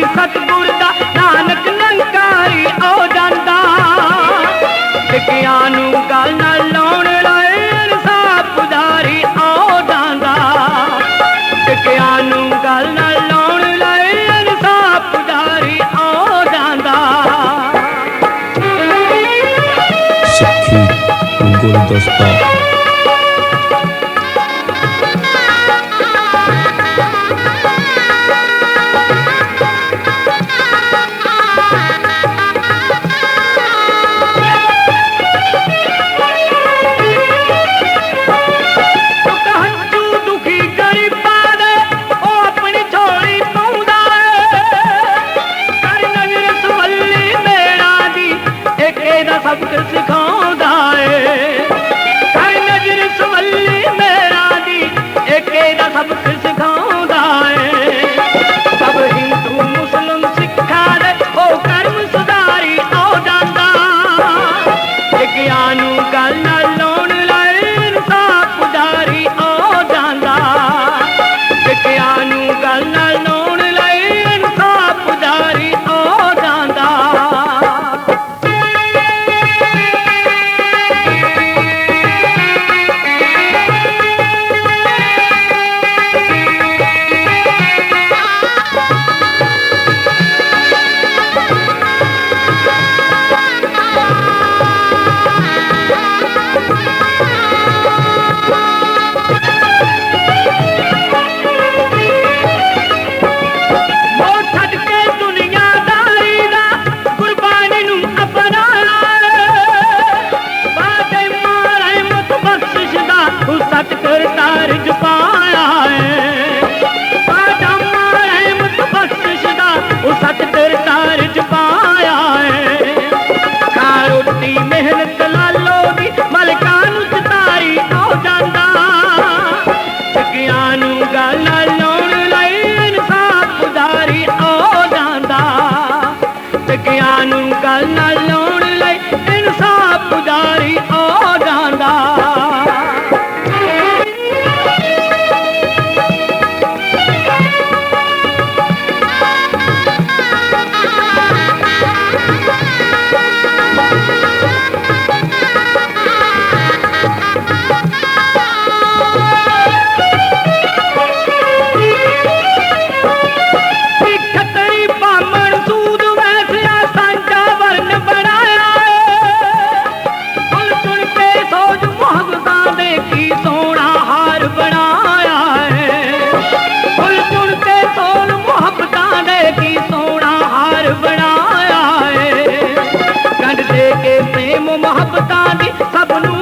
ਨਾਨਕਾਰੀ ਸਤਗੁਰ ਦਾ ਨਾਨਕ ਨੰਕਾਰੀ ਆਉ ਜਾਂਦਾ। ਟਿਕਿਆ ਨੂੰ ਗਲ ਨਾਲ ਲਾਉਣ ਲਾਏ ਅਨਸਾਬ ਪੁਧਾਰੀ ਆਉ ਜਾਂਦਾ। ਟਿਕਿਆ ਨੂੰ ਗਲ ਨਾਲ ਲਾਉਣ ਲਾਏ ਅਨਸਾਬ ਪੁਧਾਰੀ ਆਉ ਜਾਂਦਾ। ਸਿੱਖੀ ਗੁਰਦਸਤਾ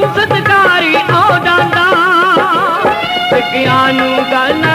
ਸਤਕਾਰੀ ਉਹ ਡਾਂਦਾ ਸਕਿਆਂ ਨੂੰ ਗਾਣਾ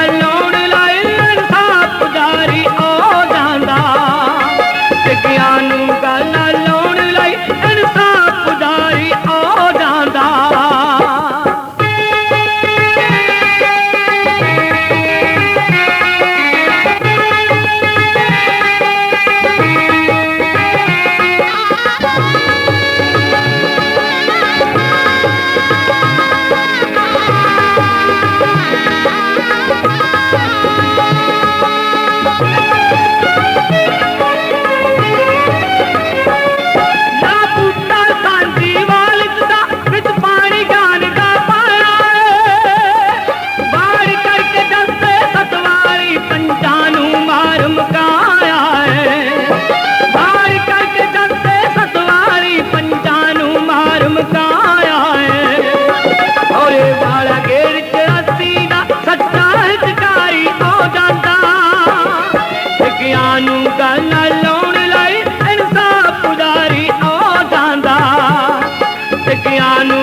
ज्ञान